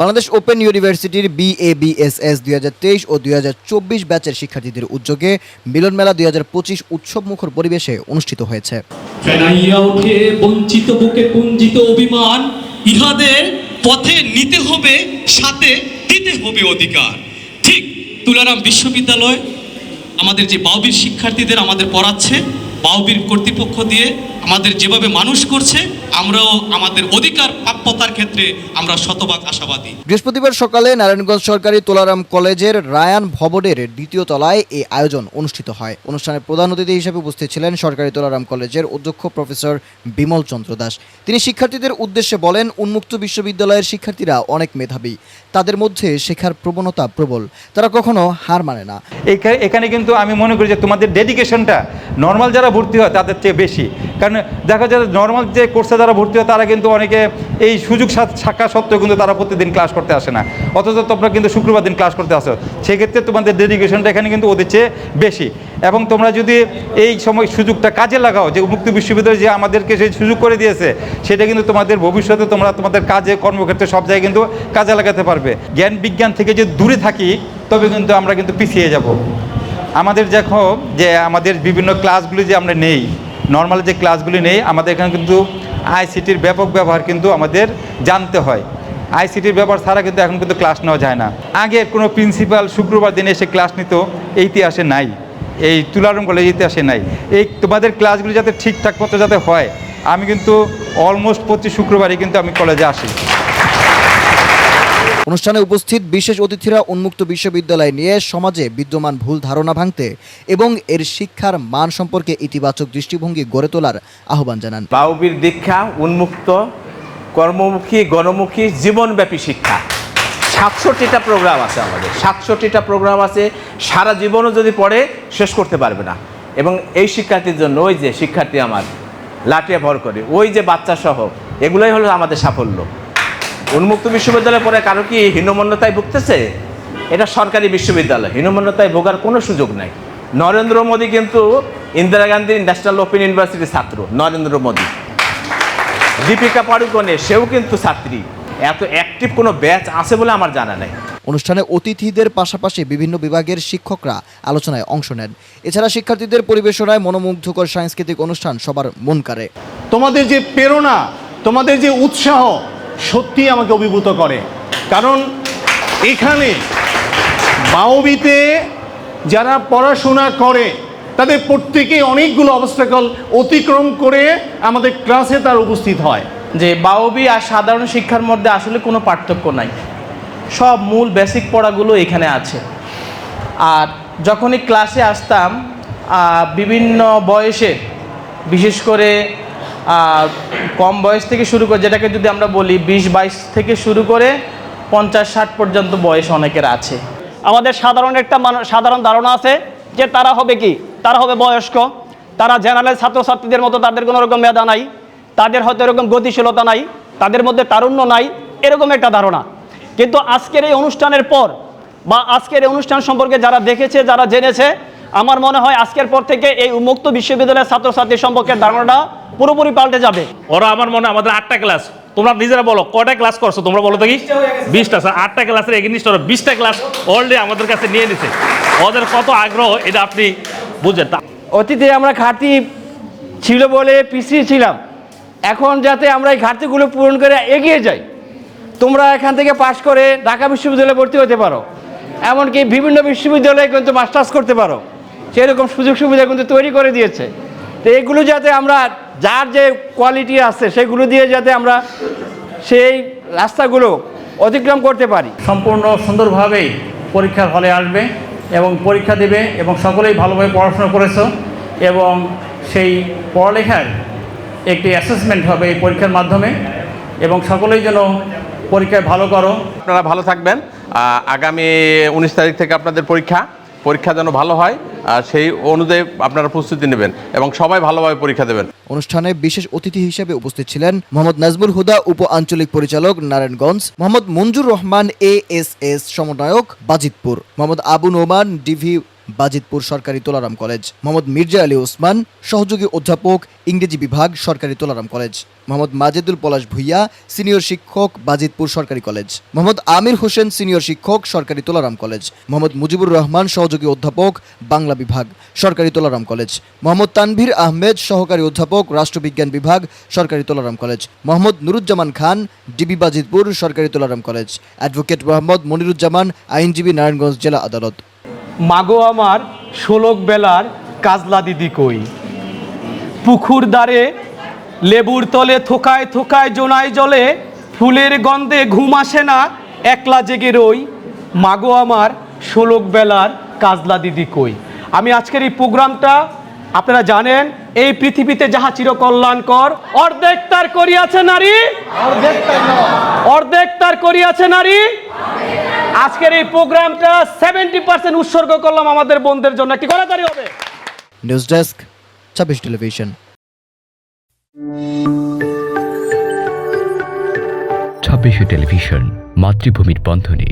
Bangladesh open ইউনিভার্সিটির বিএবিএসএস দুই হাজার তেইশ ও দুই হাজার চব্বিশ ব্যাচের শিক্ষার্থীদের উদ্যোগে মিলন মেলা দুই হাজার পঁচিশ উৎসব মুখর পরিবেশে অনুষ্ঠিত হয়েছে। বঞ্চিত বুকে পুঞ্জিত অভিমান, ইহাদের পথে নিতে হবে, সাথে দিতে হবে অধিকার। ঠিক তুলারাম বিশ্ববিদ্যালয় আমাদের যে বাউবির শিক্ষার্থীদের আমাদের পড়াচ্ছে, বাউবির কর্তৃপক্ষ দিয়ে আমাদের যেভাবে মানুষ করছে আমরাও আমাদের অধিকার প্রাপ্যতার ক্ষেত্রে আমরা শতভাগ আশাবাদী। বৃহস্পতিবার সকালে নারায়ণগঞ্জ সরকারি তোলারাম কলেজের রায়ান ভবনের দ্বিতীয় তলায় এই আয়োজন অনুষ্ঠিত হয়। অনুষ্ঠানে প্রধান অতিথি হিসেবে উপস্থিত ছিলেন সরকারি তোলারাম কলেজের অধ্যক্ষ প্রফেসর বিমল চন্দ্র দাস। তিনি শিক্ষার্থীদের উদ্দেশ্যে বলেন উন্মুক্ত বিশ্ববিদ্যালয়ের শিক্ষার্থীরা অনেক মেধাবী। তাদের মধ্যে শেখার প্রবণতা প্রবল। তারা কখনো হার মানে না। এখা- এখানে কিন্তু আমি মনে করি যে তোমাদের ডেডিকেশনটা নর্মাল যারা ভর্তি হয় তাদের চেয়ে বেশি। কারণ দেখা যায় নর্মাল যে কোর্সে যারা ভর্তি হয়, তারা কিন্তু অনেকে এই সুযোগ থাকা সত্ত্বেও কিন্তু তারা প্রতিদিন ক্লাস করতে আসে না। অথচ তোমরা কিন্তু শুক্রবার দিন ক্লাস করতে আসো। সেক্ষেত্রে তোমাদের ডেডিকেশনটা এখানে কিন্তু ওদের চেয়ে বেশি। এবং তোমরা যদি এই সময় সুযোগটা কাজে লাগাও, যে মুক্ত বিশ্ববিদ্যালয় যে আমাদেরকে সেই সুযোগ করে দিয়েছে, সেটা কিন্তু তোমাদের ভবিষ্যতে তোমরা তোমাদের কাজে, কর্মক্ষেত্রে সব জায়গায় কিন্তু কাজে লাগাতে পারবে। জ্ঞান বিজ্ঞান থেকে যদি দূরে থাকি, তবে কিন্তু আমরা কিন্তু পিছিয়ে যাব। আমাদের দেখো যে আমাদের বিভিন্ন ক্লাসগুলি যে আমরা নেই নর্মাল যে ক্লাসগুলি নেই, আমাদের এখানে কিন্তু আইসিটির ব্যাপক ব্যবহার কিন্তু আমাদের জানতে হয়। আইসিটির ব্যবহার ছাড়া কিন্তু এখন কিন্তু ক্লাস নেওয়া যায় না। আগে কোনো প্রিন্সিপাল শুক্রবার দিনে এসে ক্লাস নিত, এই ইতিহাসে নাই। এই তুলারুম কলেজ ইতিহাসে নাই। এই তোমাদের ক্লাসগুলি যাতে ঠিকঠাক মতো যাতে হয়, আমি কিন্তু অলমোস্ট প্রতি শুক্রবারই কিন্তু আমি কলেজে আসি। অনুষ্ঠানে উপস্থিত বিশেষ অতিথিরা উন্মুক্ত বিশ্ববিদ্যালয় নিয়ে সমাজে বিদ্যমান ভুল ধারণা ভাঙতে এবং এর শিক্ষার মান সম্পর্কে ইতিবাচক দৃষ্টিভঙ্গি গড়ে তোলার আহ্বান জানান। বাউবির দীক্ষা, উন্মুক্ত, কর্মমুখী, গণমুখী, জীবনব্যাপী শিক্ষা। সাতষট্টিটা প্রোগ্রাম আছে আমাদের। সাতষট্টিটা প্রোগ্রাম আছে, সারা জীবনও যদি পড়ে, শেষ করতে পারবে না। এবং এই শিক্ষার্থীর জন্য, ওই যে শিক্ষার্থী আমার, লাঠিয়া ভর করে, ওই যে বাচ্চা সহ এগুলোই হলো আমাদের সাফল্য। উন্মুক্ত বিশ্ববিদ্যালয়ে পড়ে কারও কি হীনমন্যতায় ভুগতেছে? এটা সরকারি বিশ্ববিদ্যালয় হীনমন্যতায় ভোগার কোনো সুযোগ নাই। নরেন্দ্র মোদী কিন্তু ইন্দিরা গান্ধী ন্যাশনাল ওপেন ইউনিভার্সিটির ছাত্র নরেন্দ্র মোদী। দীপিকা পাড়ুকনে সেও কিন্তু ছাত্রী। এত অ্যাক্টিভ কোনো ব্যাচ আছে বলে আমার জানা নেই। অনুষ্ঠানে অতিথিদের পাশাপাশি বিভিন্ন বিভাগের শিক্ষকরা আলোচনায় অংশ নেন। এছাড়া শিক্ষার্থীদের পরিবেশনায় মনোমুগ্ধকর সাংস্কৃতিক অনুষ্ঠান সবার মন কাড়ে। তোমাদের যে প্রেরণা তোমাদের যে উৎসাহ সত্যি আমাকে অভিভূত করে। কারণ এখানে বাউবিতে যারা পড়াশোনা করে, তাদের প্রত্যেকে অনেকগুলো অবস্টাকল অতিক্রম করে আমাদের ক্লাসে তার উপস্থিত হয়। যে বাওবি আর সাধারণ শিক্ষার মধ্যে আসলে কোনো পার্থক্য নাই। সব মূল বেসিক পড়াগুলো এখানে আছে। আর যখনই ক্লাসে আসতাম বিভিন্ন বয়সে, বিশেষ করে কম বয়স থেকে শুরু করে, যেটাকে যদি আমরা বলি বিশ, বাইশ থেকে শুরু করে পঞ্চাশ, ষাট পর্যন্ত বয়স অনেকের আছে। আমাদের সাধারণ একটা সাধারণ ধারণা আছে যে তারা হবে কি? তারা হবে বয়স্ক। তারা জেনারেল ছাত্রছাত্রীদের মতো তাদের কোনো রকম মেধা নাই। তাদের হয়তো এরকম গতিশীলতা নাই। তাদের মধ্যে তারুণ্য নাই। এরকম একটা ধারণা। কিন্তু আজকের এই অনুষ্ঠানের পর বা আজকের এই অনুষ্ঠান সম্পর্কে যারা দেখেছে, যারা জেনেছে, আমার মনে হয় আজকের পর থেকে এই উন্মুক্ত বিশ্ববিদ্যালয়ের ছাত্রছাত্রী সম্পর্কে ধারণাটা পুরোপুরি পাল্টে যাবে। ওরা আমার মনে আমাদের আটটা ক্লাস। তোমরা নিজেরা বলো কয়টা ক্লাস করছ? তোমরা বলো তো কি বিশটা স্যার আটটা ক্লাসের এগেনিস্ট ওরা বিশটা ক্লাস অলরেডি আমাদের কাছে নিয়ে নিছে। ওদের কত আগ্রহ এটা আপনি বুঝেন। তা- অতীতে আমরা ঘাটতি ছিল বলে পিছিয়ে ছিলাম। এখন যাতে আমরা এই ঘাটতিগুলো পূরণ করে এগিয়ে যাই তোমরা এখান থেকে পাশ করে ঢাকা বিশ্ববিদ্যালয়ে ভর্তি হতে পারো। এমনকি বিভিন্ন বিশ্ববিদ্যালয়ে কিন্তু মাস্টার্স করতে পারো। সেরকম সুযোগ সুবিধা কিন্তু তৈরি করে দিয়েছে। তো এগুলো যাতে আমরা যার যে কোয়ালিটি আছে সেগুলো দিয়ে যাতে আমরা সেই রাস্তাগুলো অতিক্রম করতে পারি। সম্পূর্ণ সুন্দরভাবেই পরীক্ষার হলে আসবে এবং পরীক্ষা দেবে এবং সকলেই ভালোভাবে পড়াশোনা করেছ এবং সেই পড়ালেখার একটি অ্যাসেসমেন্ট হবে এই পরীক্ষার মাধ্যমে এবং সকলেই যেন পরীক্ষায় ভালো করো। আপনারা ভালো থাকবেন। আগামী উনিশ তারিখ থেকে আপনাদের পরীক্ষা। পরীক্ষা যেন ভালো হয় আর সেই অনুযায়ী আপনারা প্রস্তুতি নেবেন এবং সবাই ভালোভাবে পরীক্ষা দেবেন। অনুষ্ঠানে বিশেষ অতিথি হিসেবে উপস্থিত ছিলেন মোহাম্মদ নাজমুল হুদা, উপ আঞ্চলিক পরিচালক Narayanganj, Mohammad Manjur Rahman, A S S সমন্বয়ক বাজিতপুর, মোহাম্মদ আবু নোমান, ডিভি বাজিতপুর সরকারি তোলারাম কলেজ। মোহাম্মদ মির্জা আলী ওসমান, সহযোগী অধ্যাপক, ইংরেজি বিভাগ, সরকারি তোলারাম কলেজ। মোহাম্মদ মাজেদুল পলাশ ভুইয়া, সিনিয়র শিক্ষক, বাজিতপুর সরকারি কলেজ। মোহাম্মদ আমির হোসেন, সিনিয়র শিক্ষক, সরকারি তোলারাম কলেজ। মোহাম্মদ মুজিবুর রহমান, সহযোগী অধ্যাপক, বাংলা বিভাগ, সরকারি তোলারাম কলেজ। মোহাম্মদ তানভীর আহমেদ, সহকারী অধ্যাপক, রাষ্ট্রবিজ্ঞান বিভাগ, সরকারি তোলারাম কলেজ। মোহাম্মদ নুরুজ্জামান খান, ডিবি বাজিতপুর, সরকারি তোলারাম কলেজ। অ্যাডভোকেট মোহাম্মদ মনিরুজ্জামান, আইনজীবী নারায়ণগঞ্জ জেলা আদালত। মাগো আমার ষোলক বেলার কাজলা দিদি কই? পুকুর দ্বারে লেবুর তলে থোকায় থোকায় জোনায় জলে ফুলের গন্ধে ঘুম আসে না একলা জেগে রই। মাগো আমার ষোলক বেলার কাজলা দিদি কই? আমি আজকের এই প্রোগ্রামটা আপনারা জানেন এই পৃথিবীতে যাহা চিরকল্যাণকর অর্ধেক তার করিয়াছে নারী। অর্ধেক তার করিয়াছে নারী। আজকের এই প্রোগ্রামটা সেভেন্টি পার্সেন্ট উৎসর্গ করলাম আমাদের বোনদের জন্য। একটি কড়াতাড়ি হবে। নিউজ ডেস্ক ছাব্বিশ টেলিভিশন ছাব্বিশে টেলিভিশন মাতৃভূমির বন্ধনে